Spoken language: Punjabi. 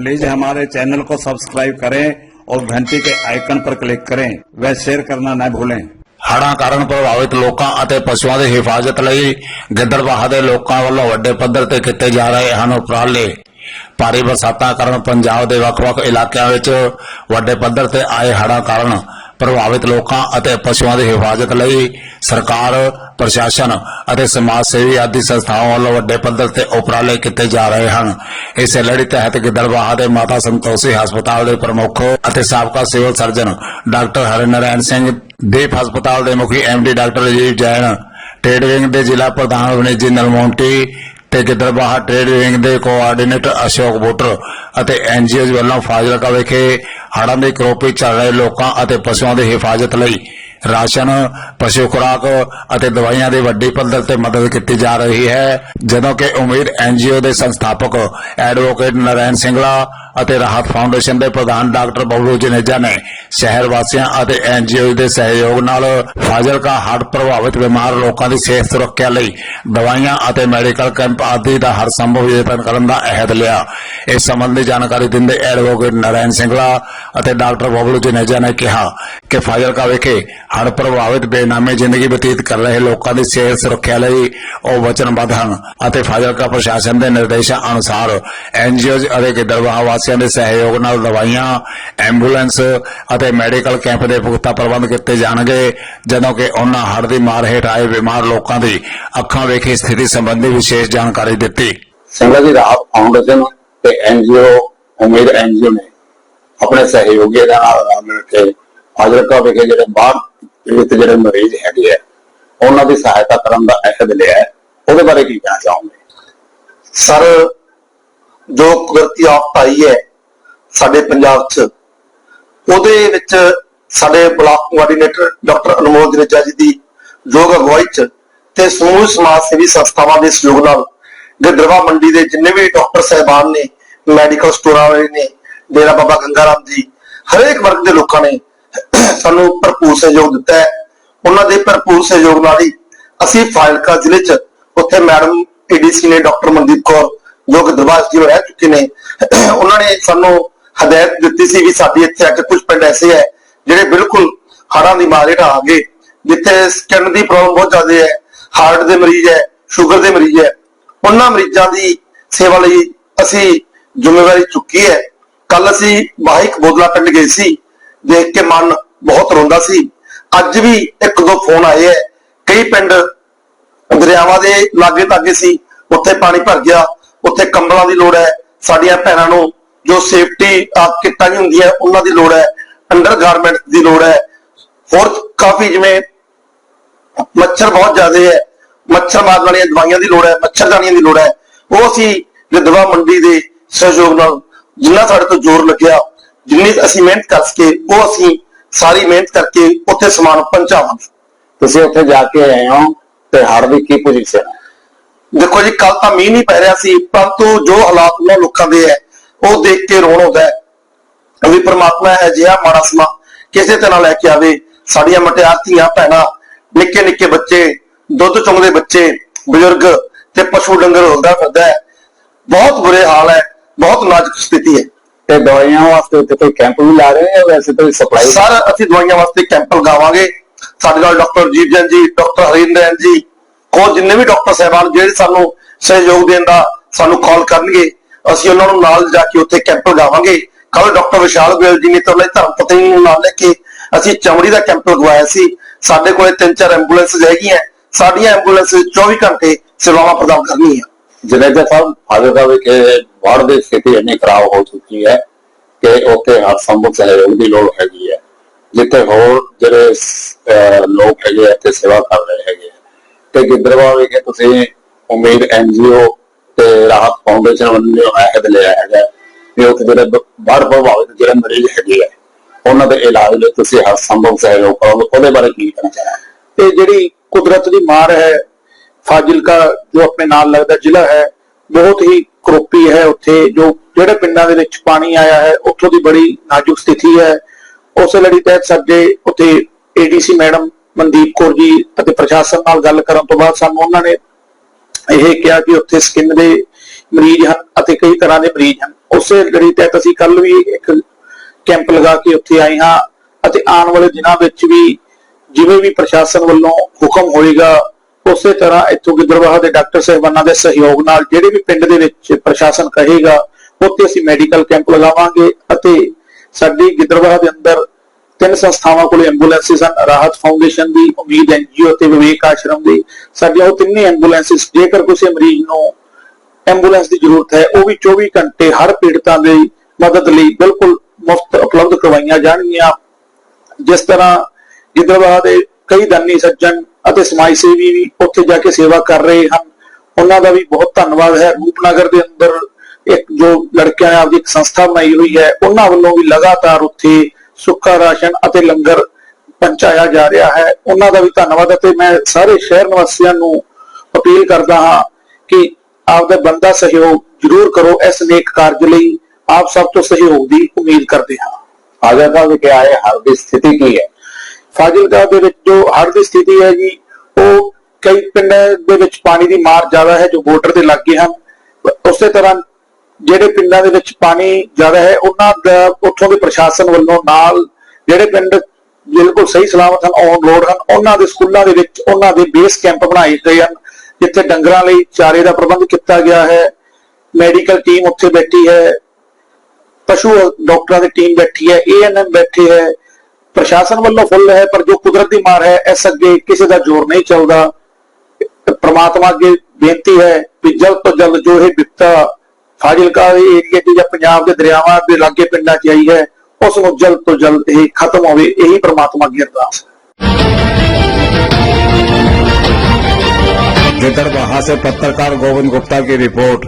प्लीज हमारे चैनल को सब्सक्राइब करें और घंटी के आइकन पर क्लिक करें व शेयर करना न भूलें ਹੜ੍ਹਾਂ ਕਾਰਨ ਪ੍ਰਭਾਵਿਤ ਲੋਕਾਂ ਅਤੇ ਪਸ਼ੂਆਂ ਦੀ ਹਿਫਾਜ਼ਤ ਲਈ ਗਿੱਦੜਬਾਹਾ ਦੇ ਲੋਕਾਂ ਵੱਲੋਂ ਵੱਡੇ ਪੱਧਰ ਤੇ ਕੀਤੇ ਜਾ ਰਹੇ ਹਨ ਉਪਰਾਲੇ ਭਾਰੀ ਬਰਸਾਤਾਂ ਕਾਰਨ ਪੰਜਾਬ ਦੇ ਵੱਖ-ਵੱਖ ਇਲਾਕਿਆਂ ਵਿੱਚ ਵੱਡੇ ਪੱਧਰ ਤੇ ਆਏ ਹੜ੍ਹਾਂ ਕਾਰਨ ਪ੍ਰਭਾਵਿਤ ਲੋਕਾਂ ਅਤੇ ਪਸ਼ੂਆਂ ਦੀ ਹਿਫਾਜ਼ਤ ਲਈ ਸਰਕਾਰ, ਪ੍ਰਸ਼ਾਸਨ ਅਤੇ ਸਮਾਜ ਸੇਵੀ ਆਦਿ ਸੰਸਥਾਵਾਂ ਵੱਲੋਂ ਵੱਡੇ ਪੱਧਰ ਤੇ ਉਪਰਾਲੇ ਕੀਤੇ ਜਾ ਰਹੇ ਹਨ। ਇਸੇ ਲੜੀ ਤਹਿਤ ਗਿੱਦੜਬਾਹਾ ਦੇ ਮਾਤਾ ਸੰਤੋਸ਼ੀ ਹਸਪਤਾਲ ਦੇ ਪ੍ਰਮੁੱਖ ਅਤੇ ਸਾਬਕਾ civil surgeon doctor Harinarain Singh, Deep ਹਸਪਤਾਲ ਦੇ ਮੁਖੀ MD doctor Rajiv Jain, trade wing ਦੇ ਜ਼ਿਲ੍ਹਾ ਪ੍ਰਧਾਨ ਵਣੀਜੀ ਨਲਮੋਂਟੀ ਤੇ ਗਿੱਦੜਬਾਹਾ ਟ੍ਰੇਡ ਵਿੰਗ ਦੇ ਕੋਆਰਡੀਨੇਟਰ ਅਸ਼ੋਕ ਬੋਟਰ ਅਤੇ ਐਨਜੀਓਜ਼ ਵੱਲੋਂ ਫਾਜ਼ਿਲਕਾ ਵਿਖੇ ਹੜ੍ਹਾਂ ਦੀ ਕਰੋਪੀ ਚੱਲ ਰਹੇ ਲੋਕਾਂ ਅਤੇ ਪਸ਼ੂਆਂ ਦੀ ਹਿਫਾਜ਼ਤ ਲਈ ਰਾਸ਼ਨ, ਪਸ਼ੂ ਖੁਰਾਕ ਅਤੇ ਦਵਾਈਆਂ ਦੀ ਵੱਡੀ ਪੱਧਰ ਤੇ ਮਦਦ ਕੀਤੀ ਜਾ ਰਹੀ ਹੈ। ਜਦੋਂ ਕਿ ਉਮੀਦ ਐਨਜੀਓ ਦੇ ਸੰਸਥਾਪਕ ਐਡਵੋਕੇਟ ਨਰੈਣ ਸਿੰਘਲਾ ਅਤੇ ਰਾਹਤ ਫਾਊਂਡੇਸ਼ਨ ਦੇ ਪ੍ਰਧਾਨ ਡਾਕਟਰ ਬਬਲੂ ਜਨੇਜਾ ਨੇ ਸ਼ਹਿਰ ਵਾਸੀਆਂ ਅਤੇ ਐਨਜੀਓ ਦੇ ਸਹਿਯੋਗ ਨਾਲ ਫਾਜ਼ਿਲਕਾ ਹੜ੍ਹ ਪ੍ਰਭਾਵਿਤ ਬਿਮਾਰ ਲੋਕਾਂ ਦੀ ਸਿਹਤ ਸੁਰੱਖਿਆ ਲਈ ਦਵਾਈਆਂ ਅਤੇ ਮੈਡੀਕਲ ਕੈਂਪ ਆਦਿ ਦਾ ਹਰ ਸੰਭਵ ਯਤਨ ਕਰਨ ਦਾ ਅਹਿਦ ਲਿਆ। ਇਸ ਸੰਬੰਧੀ ਜਾਣਕਾਰੀ ਦਿੰਦੇ ਐਡਵੋਕੇਟ ਨਰੈਣ ਸਿੰਘਲਾ ਅਤੇ ਡਾਕਟਰ ਬਬਲੂ ਜਨੇਜਾ ਨੇ ਕਿਹਾ ਕਿ ਫਾਜ਼ਿਲਕਾ ਵਿਖੇ ਹੜ੍ਹ ਪ੍ਰਭਾਵਿਤ ਬੇਨਾਮੇ ਜ਼ਿੰਦਗੀ ਬਤੀਤ ਕਰ ਰਹੇ ਲੋਕਾਂ ਦੀ ਸਿਹਤ ਸੁਰੱਖਿਆ ਲਈ ਉਹ ਵਚਨਬੱਧ ਹਨ ਅਤੇ ਫਾਜ਼ਿਲਕਾ ਪ੍ਰਸ਼ਾਸਨ ਦੇ ਨਿਰਦੇਸ਼ਾਂ ਅਨੁਸਾਰ ਐਨਜੀਓਜ਼ ਅਤੇ ਗਿੱਦੜਬਾਹਾ ਵਾਸੀਆਂ ਦੇ ਸਹਿਯੋਗ ਨਾਲ ਦਵਾਈਆਂ, ਐਂਬੂਲੈਂਸ ਅਤੇ ਮੈਡੀਕਲ ਕੈਂਪ ਦੇ ਪੁਖਤਾ ਪ੍ਰਬੰਧ ਕੀਤੇ ਜਾਣਗੇ ਜਦੋਂ ਕਿ ਉਹਨਾਂ ਹੜ੍ਹ ਦੀ ਮਾਰ ਹੇਠ ਆਏ ਬਿਮਾਰ ਲੋਕਾਂ ਦੀ ਅੱਖਾਂ ਵੇਖੀ ਸਥਿਤੀ ਸੰਬੰਧੀ ਵਿਸ਼ੇਸ਼ ਜਾਣਕਾਰੀ ਦਿੱਤੀ। ਸਿੰਘਲਾ ਜੀ ਰਾਹਤ ਫਾਊਂਡੇਸ਼ਨ ਤੇ ਐਨਜੀਓ ਉਮੀਦ ਐਨਜੀਓ ਨੇ ਆਪਣੇ ਸਹਿਯੋਗੀ ਦੇ ਨਾਲ ਮਿਲ ਕੇ ਫਾਜ਼ਿਲਕਾ ਵਿਖੇ ਜਿਹੜੇ ਬਾਹਰ ਪੀੜਤ ਜਿਹੜੇ ਮਰੀਜ਼ ਹੈਗੇ ਆ ਉਹਨਾਂ ਦੀ ਸਹਾਇਤਾ ਕਰਨ ਦਾ ਅਹਿਦ ਲਿਆ ਹੈ। ਉਹਦੇ ਬਾਰੇ ਕੀ ਕਹਿਣਾ ਚਾਹੋਗੇ? ਸਰ ਜੋ ਕੁਦਰਤੀ ਆਫਤ ਆਈ ਹੈ ਸਾਡੇ ਪੰਜਾਬ 'ਚ ਉਹਦੇ ਵਿੱਚ ਸਾਡੇ block coordinator doctor Anmol Janeja ji ਦੀ ਯੋਗ ਅਗਵਾਈ 'ਚ ਤੇ ਸਮੂਹ ਸਮਾਜ ਸੇਵੀ ਸੰਸਥਾਵਾਂ ਦੇ ਸਹਿਯੋਗ ਨਾਲ ਗਿੱਦੜਵਾ ਮੰਡੀ ਦੇ ਜਿੰਨੇ ਵੀ ਡਾਕਟਰ ਸਹਿਬਾਨ ਨੇ ਮੈਡੀਕਲ ਸਟੋਰਾਂ ਵਾਲੇ ਨੇ ਡੇਰਾ ਬਾਬਾ ਗੰਗਾ ਜੀ, ਹਰੇਕ ਵਰਗ ਦੇ ਲੋਕਾਂ ਨੇ ਸਾਨੂੰ ਭਰਪੂਰ ਸਹਿਯੋਗ ਦਿੱਤਾ ਹੈ। ਉਹਨਾਂ ਦੇ ਭਰਪੂਰ ਸਹਿਯੋਗ ਨਾਲ ਹੀ ਅਸੀਂ ਫਾਜ਼ਿਲਕਾ ਜ਼ਿਲ੍ਹੇ 'ਚ ਉੱਥੇ ਮੈਡਮ ਏਡੀਸੀ ਨੇ ਡਾਕਟਰ ਮਨਦੀਪ ਕੌਰ, ਜੋ ਕਿ ਦਰਬਾਰ ਜੀ ਰਹਿ ਚੁੱਕੇ ਨੇ, ਉਹਨਾਂ ਨੇ ਸਾਨੂੰ ਹਦਾਇਤ ਦਿੱਤੀ ਸੀ ਵੀ ਸਾਡੀ ਇੱਥੇ ਆ ਕੇ ਕੁਝ ਪਿੰਡ ਐਸੇ ਹੈ ਜਿਹੜੇ ਬਿਲਕੁਲ ਹੜ੍ਹਾਂ ਦੀ ਮਾਰ ਹੇਠ ਆ ਗਏ, ਜਿੱਥੇ ਸਕਿਨ ਦੀ ਪ੍ਰੋਬਲਮ ਬਹੁਤ ਜ਼ਿਆਦਾ ਹੈ ਹਾਰਟ ਦੇ ਮਰੀਜ਼ ਹੈ ਸ਼ੂਗਰ ਦੇ ਮਰੀਜ਼ ਹੈ। ਉਹਨਾਂ ਮਰੀਜ਼ਾਂ ਦੀ ਸੇਵਾ ਲਈ ਅਸੀਂ ਜ਼ਿੰਮੇਵਾਰੀ ਚੁੱਕੀ ਹੈ। ਕੱਲ ਅਸੀਂ ਬਾਹਿਕ ਬੋਦਲਾ ਪਿੰਡ ਗਏ ਸੀ, ਦੇਖ ਕੇ ਮਨ ਬਹੁਤ ਰੋਂਦਾ ਸੀ। ਅੱਜ ਵੀ ਇੱਕ ਦੋ ਫੋਨ ਆਏ ਹੈ। ਕਈ ਪਿੰਡ ਦਰਿਆਵਾਂ ਦੇ ਲਾਗੇ ਤਾਗੇ ਸੀ, ਉੱਥੇ ਪਾਣੀ ਭਰ ਗਿਆ, ਉੱਥੇ ਕੰਬਲਾਂ ਦੀ ਲੋੜ ਹੈ। ਸਾਡੀਆਂ ਭੈਣਾਂ ਨੂੰ ਜੋ ਸੇਫਟੀ ਕਿੱਟਾਂ ਨਹੀਂ ਹੁੰਦੀਆਂ ਉਹਨਾਂ ਦੀ ਲੋੜ ਹੈ ਅੰਡਰ ਗਾਰਮੈਂਟ ਦੀ ਲੋੜ ਹੈ। ਹੋਰ ਕਾਫੀ ਜਿਵੇਂ ਮੱਛਰ ਬਹੁਤ ਜ਼ਿਆਦਾ ਹੈ ਮੱਛਰ ਮਾਰਨ ਵਾਲੀਆਂ ਦਵਾਈਆਂ ਦੀ ਲੋੜ ਹੈ ਮੱਛਰਦਾਨੀਆਂ ਦੀ ਲੋੜ ਹੈ। ਉਹ ਅਸੀਂ ਵਿਧਵਾ ਮੰਡੀ ਦੇ ਸਹਿਯੋਗ ਨਾਲ ਜਿੰਨਾ ਸਾਡੇ ਤੋਂ ਜ਼ੋਰ ਲੱਗਿਆ ਜਿੰਨੀ ਅਸੀਂ ਮਿਹਨਤ ਕਰ ਸਕੇ ਉਹ ਅਸੀਂ ਸਾਰੀ ਮਿਹਨਤ ਕਰਕੇ ਉੱਥੇ ਸਮਾਨ ਪਹੁੰਚਾਵਾਂਗੇ। ਤੁਸੀਂ ਉੱਥੇ ਜਾ ਕੇ ਆਏ ਹੋ ਤੇ ਹੜ੍ਹ ਦੀ ਕੀ ਪੋਜੀਸ਼ਨ ਦੇਖੋ ਜੀ ਕੱਲ ਤਾਂ ਮੀਂਹ ਨਹੀਂ ਪੈ ਰਿਹਾ ਸੀ ਪਰੰਤੂ ਜੋ ਹਾਲਾਤ ਉਹਨਾਂ ਲੋਕਾਂ ਦੇ ਹੈ ਉਹ ਦੇਖ ਕੇ ਰੋਣ ਆਉਂਦਾ ਹੈ। ਵੀ ਪ੍ਰਮਾਤਮਾ ਹੈ ਜਿਹਾ ਮਾੜਾ ਸਮਾਂ ਕਿਸੇ ਤਰ੍ਹਾਂ ਲੈ ਕੇ ਆਵੇ। ਸਾਡੀਆਂ ਮਟਿਆਰ ਧੀਆਂ ਭੈਣਾਂ ਨਿੱਕੇ ਨਿੱਕੇ ਬੱਚੇ ਦੁੱਧ ਚੁੰਗਦੇ ਬੱਚੇ ਬਜ਼ੁਰਗ ਤੇ ਪਸ਼ੂ ਡੰਗਰ ਹੁੰਦਾ ਫਿਰਦਾ ਹੈ। ਬਹੁਤ ਬੁਰੇ ਹਾਲ ਹੈ ਬਹੁਤ ਨਾਜ਼ੁਕ ਸਥਿਤੀ ਹੈ। ਤੇ ਦਵਾਈਆਂ ਵਾਸਤੇ ਉੱਥੇ ਕੋਈ ਕੈਂਪ ਵੀ ਲਾ ਰਹੇ ਹੋ ਵੈਸੇ ਤਾਂ ਸਪਲਾਈ ਸਰ ਅਸੀਂ ਦਵਾਈਆਂ ਵਾਸਤੇ ਕੈਂਪ ਲਗਾਵਾਂਗੇ। ਸਾਡੇ ਨਾਲ ਡਾਕਟਰ ਜੀਤ ਜੈਨ ਜੀ ਡਾਕਟਰ ਹਰਿੰਦਰ ਜੀ ਹੋਰ ਜਿੰਨੇ ਵੀ ਡਾਕਟਰ ਸਾਹਿਬਾਨ ਜਿਹੜੇ ਸਾਨੂੰ ਸਹਿਯੋਗ ਦੇਣ ਦਾ ਸਾਨੂੰ ਕਾਲ ਕਰਨਗੇ। ਅਸੀਂ ਉਹਨਾਂ ਨੂੰ ਨਾਲ ਜਾ ਕੇ ਉੱਥੇ ਕੈਂਪ ਲਗਾਵਾਂਗੇ। ਕੱਲ ਡਾਕਟਰ ਵਿਸ਼ਾਲ ਗੋਇਲ ਜੀ ਨੇ ਤਾਂ ਧਰਮ ਪਤਨੀ ਨੂੰ ਨਾਲ ਲੈ ਕੇ ਅਸੀਂ ਚਮੜੀ ਦਾ ਕੈਂਪ ਲਗਵਾਇਆ ਸੀ। ਸਾਡੇ ਕੋਲੇ ਤਿੰਨ ਚਾਰ ਐਂਬੂਲੈਂਸ ਹੈਗੀਆਂ। ਸਾਡੀਆਂ ਐਂਬੂਲੈਂਸ 24 ਘੰਟੇ ਸੇਵਾਵਾਂ ਪ੍ਰਦਾਨ ਕਰਨੀਆਂ। ਜਨੇਜਾ ਸਾਹਿਬ ਫਾਜ਼ਿਲਕਾ ਵਿਖੇ ਬਾੜ ਦੀ ਸਥਿਤੀ ਇੰਨੀ ਖਰਾਬ ਹੋ ਚੁੱਕੀ ਹੈ ਕਿ ਉੱਥੇ ਹਰ ਸੰਭਵ ਸਹਿਯੋਗ ਦੀ ਲੋੜ ਹੈਗੀ ਹੈ। ਜਿੱਥੇ ਹੋਰ ਜਿਹੜੇ ਲੋਕ ਹੈਗੇ ਆ, ਇੱਥੇ ਸੇਵਾ ਕਰ ਰਹੇ ਹੈਗੇ ਤੇ ਗਿੱਦੜਵਾ ਵਿਖੇ ਤੁਸੀਂ ਉਮੀਦ ਐਨਜੀਓ ਤੇ ਰਾਹਤ ਫਾਊਂਡੇਸ਼ਨ ਵੱਲੋਂ ਅਹਿਦ ਲਿਆ ਹੈਗਾ। ਵੀ ਉੱਥੇ ਜਿਹੜੇ ਬਾੜ ਪ੍ਰਭਾਵਿਤ ਜਿਹੜੇ ਮਰੀਜ਼ ਹੈਗੇ ਆ, ਉਹਨਾਂ ਦੇ ਇਲਾਜ ਲਈ ਤੁਸੀਂ ਹਰ ਸੰਭਵ ਸਹਿਯੋਗ ਕਰੋ ਉਹਦੇ ਬਾਰੇ ਕੀ ਕਹਿਣਾ ਚਾਹੁੰਦੇ ਤੇ ਜਿਹੜੀ ਕੁਦਰਤ ਦੀ ਮਾਰ ਹੈ, ਫਾਜ਼ਿਲਕਾ ਜੋ ਆਪਣੇ ਨਾਲ ਲੱਗਦਾ ਜ਼ਿਲ੍ਹਾ ਹੈ, ਬਹੁਤ ਹੀ ਕਰੋਪੀ ਹੈ ਉੱਥੇ। ਜੋ ਜਿਹੜੇ ਪਿੰਡਾਂ ਦੇ ਵਿੱਚ ਪਾਣੀ ਆਇਆ ਹੈ, ਉੱਥੋਂ ਦੀ ਬੜੀ ਨਾਜ਼ੁਕ ਸਥਿਤੀ ਹੈ। ਉਸ ਲੜੀ ਤਹਿਤ ਸਾਡੇ ਉੱਥੇ ਏਡੀਸੀ ਮੈਡਮ ਮਨਦੀਪ ਕੌਰ ਜੀ ਅਤੇ ਪ੍ਰਸ਼ਾਸਨ ਨਾਲ ਗੱਲ ਕਰਨ ਤੋਂ ਬਾਅਦ ਸਾਨੂੰ ਉਹਨਾਂ ਨੇ ਇਹ ਕਿਹਾ ਕਿ ਉੱਥੇ ਸਕਿਨ ਦੇ ਮਰੀਜ਼ ਹਨ ਅਤੇ ਕਈ ਤਰ੍ਹਾਂ ਦੇ ਮਰੀਜ਼ ਹਨ। ਉਸੇ ਲੜੀ ਤਹਿਤ ਅਸੀਂ ਕੱਲ ਵੀ ਇੱਕ ਕੈਂਪ ਲਗਾ ਕੇ ਉੱਥੇ ਆਏ ਹਾਂ ਅਤੇ ਆਉਣ ਵਾਲੇ ਦਿਨਾਂ ਵਿੱਚ ਵੀ ਜਿਵੇਂ ਵੀ ਪ੍ਰਸ਼ਾਸਨ ਵੱਲੋਂ ਹੁਕਮ ਹੋਏਗਾ, ਉਸੇ ਤਰ੍ਹਾਂ ਇੱਥੋਂ ਗਿੱਦੜਬਾਹਾ ਦੇ ਡਾਕਟਰ ਸਾਹਿਬਾਨਾਂ ਦੇ ਸਹਿਯੋਗ ਨਾਲ ਜਿਹੜੇ ਵੀ ਪਿੰਡ ਦੇ ਵਿੱਚ ਪ੍ਰਸ਼ਾਸਨ ਕਹੇਗਾ, ਉੱਥੇ ਅਸੀਂ ਮੈਡੀਕਲ ਕੈਂਪ ਲਗਾਵਾਂਗੇ ਅਤੇ ਸਾਡੀ ਗਿੱਦੜਬਾਹਾ ਦੇ ਅੰਦਰ ਤਿੰਨ ਸੰਸਥਾਵਾਂ ਕੋਲ ਐਂਬੂਲੈਂਸਿਸ ਹਨ, ਰਾਹਤ ਫਾਊਂਡੇਸ਼ਨ ਦੀ ਉਮੀਦ ਐਨਜੀਓ ਤੇ ਵਿਵੇਕ ਆਸ਼ਰਮ ਦੀ। ਸਾਡੀਆਂ ਉਹ ਤਿੰਨੇ ਐਂਬੂਲੈਂਸਿਸ, ਜੇਕਰ ਕਿਸੇ ਮਰੀਜ਼ ਨੂੰ ਐਂਬੂਲੈਂਸ ਦੀ ਜ਼ਰੂਰਤ ਹੈ, ਉਹ ਵੀ 24 ਘੰਟੇ ਹਰ ਪੀੜਤਾਂ ਦੀ ਮਦਦ ਲਈ ਬਿਲਕੁਲ ਮੁਫਤ ਉਪਲਬਧ ਕਰਵਾਈਆਂ ਜਾਣਗੀਆਂ। ਜਿਸ ਤਰ੍ਹਾਂ ਗਿੱਦੜਬਾਹਾ ਦੇ ਕਈ ਦਾਨੀ ਸੱਜਣ ਅਤੇ ਸਮਾਜ ਸੇਵੀ ਵੀ ਉੱਥੇ ਜਾ ਕੇ ਸੇਵਾ ਕਰ ਰਹੇ ਹਨ। ਉਹਨਾਂ ਦਾ ਵੀ ਬਹੁਤ ਧੰਨਵਾਦ ਹੈ। ਰੂਪਨਗਰ ਦੇ ਅੰਦਰ ਇੱਕ ਜੋ ਲੜਕਿਆਂ ਨੇ ਆਪਦੀ ਇੱਕ ਸੰਸਥਾ ਬਣਾਈ ਹੋਈ ਹੈ, ਉਹਨਾਂ ਵੱਲੋਂ ਵੀ ਲਗਾਤਾਰ ਉੱਥੇ ਸੁੱਕਾ ਰਾਸ਼ਨ ਅਤੇ ਲੰਗਰ ਪਹੁੰਚਾਇਆ ਜਾ ਰਿਹਾ ਹੈ। ਉਹਨਾਂ ਦਾ ਵੀ ਧੰਨਵਾਦ ਹੈ ਤੇ ਮੈਂ ਸਾਰੇ ਸ਼ਹਿਰ ਨਿਵਾਸੀਆਂ ਨੂੰ ਅਪੀਲ ਕਰਦਾ ਹਾਂ ਕਿ ਆਪਦਾ ਬੰਦਾ ਸਹਿਯੋਗ ਜ਼ਰੂਰ ਕਰੋ। ਇਸ ਨੇਕ ਕਾਰਜ ਲਈ ਆਪ ਸਭ ਤੋਂ ਸਹਿਯੋਗ ਦੀ ਉਮੀਦ ਕਰਦੇ ਹਾਂ। ਫਾਜ਼ਿਲਕਾ ਵਿਖੇ ਆਏ ਹੜ੍ਹ ਦੀ ਸਥਿਤੀ ਕੀ ਹੈ? ਫਾਜ਼ਿਲਕਾ ਦੇ ਵਿੱਚ ਜੋ ਹੜ੍ਹ ਦੀ ਸਥਿਤੀ ਹੈ ਜੀ ਉਹ ਕਈ ਪਿੰਡਾਂ ਦੇ ਵਿੱਚ ਪਾਣੀ ਦੀ ਮਾਰ ਜ਼ਿਆਦਾ ਹੈ ਜੋ ਬਾਰਡਰ ਦੇ ਲਾਗੇ ਹਨ। ਉਸੇ ਤਰ੍ਹਾਂ ਜਿਹੜੇ ਪਿੰਡਾਂ ਦੇ ਵਿੱਚ ਪਾਣੀ ਜ਼ਿਆਦਾ ਹੈ, ਉਹਨਾਂ ਦਾ ਉੱਥੋਂ ਦੇ ਪ੍ਰਸ਼ਾਸਨ ਵੱਲੋਂ ਨਾਲ ਜਿਹੜੇ ਪਿੰਡ ਬਿਲਕੁਲ ਸਹੀ ਸਲਾਮਤ ਹਨ ਔਨ ਰੋਡ ਹਨ, ਉਹਨਾਂ ਦੇ ਸਕੂਲਾਂ ਦੇ ਵਿੱਚ ਉਹਨਾਂ ਦੇ ਬੇਸ ਕੈਂਪ ਬਣਾਏ ਗਏ ਹਨ, ਜਿੱਥੇ ਡੰਗਰਾਂ ਲਈ ਚਾਰੇ ਦਾ ਪ੍ਰਬੰਧ ਕੀਤਾ ਗਿਆ ਹੈ, ਮੈਡੀਕਲ ਟੀਮ ਉੱਥੇ ਬੈਠੀ ਹੈ, ਪਸ਼ੂ ਡਾਕਟਰਾਂ ਦੀ ਟੀਮ ਬੈਠੀ ਹੈ ਏਐਨਐਮ ਬੈਠੇ ਹੈ, ਪ੍ਰਸ਼ਾਸਨ ਵੱਲੋਂ ਫੁੱਲ ਹੈ, ਪਰ ਜੋ ਕੁਦਰਤ ਦੀ ਮਾਰ ਹੈ, ਇਸ ਅੱਗੇ ਕਿਸੇ ਦਾ ਜ਼ੋਰ ਨਹੀਂ ਚੱਲਦਾ। ਪ੍ਰਮਾਤਮਾ ਅੱਗੇ ਬੇਨਤੀ ਹੈ ਕਿ ਜਲਦ ਤੋਂ ਜਲਦ ਜੋ ਇਹ ਬਿਪਤਾ ਫਾਜ਼ਿਲਕਾ ਦੇ ਏਰੀਏ 'ਚ ਜਾਂ ਪੰਜਾਬ ਦੇ ਦਰਿਆਵਾਂ ਦੇ ਲਾਗੇ ਪਿੰਡਾਂ 'ਚ ਆਈ ਹੈ ਉਸ ਨੂੰ ਜਲਦ ਤੋਂ ਜਲਦ ਇਹ ਖਤਮ ਹੋਵੇ ਇਹੀ ਪ੍ਰਮਾਤਮਾ ਅੱਗੇ ਅਰਦਾਸ ਹੈ गिदड़बाहा से पत्रकार गोविंद गुप्ता की रिपोर्ट